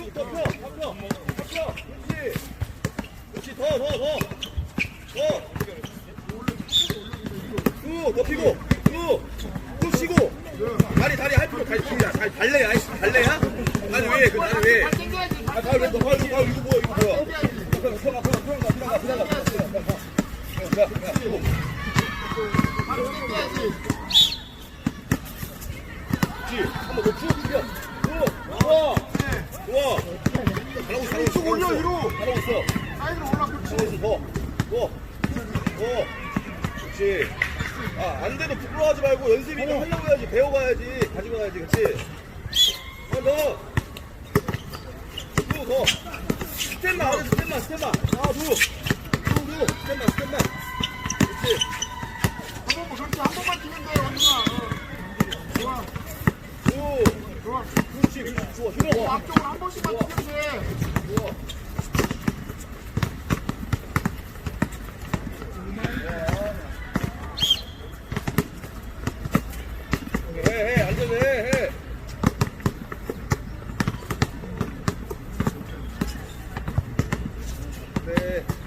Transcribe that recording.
한번더 더, 더. 더. 쭉 높이고, 있어, 위로. 잘하고 있어. 사이드로 올라 그렇지 있어, 더. 더. 더. 그렇지. 아, 안 돼도 부끄러워하지 말고 연습이나 하려고 해야지. 배워가야지. 가지고 가야지. 그렇지. 한 더. 두, 더. 스텝만, 하자, 스텝만, 스텝만. 하나, 둘. 둘, 둘. 스텝만, 스텝만. 그렇지. 한 번만 그렇지 한 번만 뛰면 돼 원준아 어. 좋아 두. 좋아 그렇지. 좋아. 힘어. 앞쪽으로 한 번씩만 뛰면 돼 você.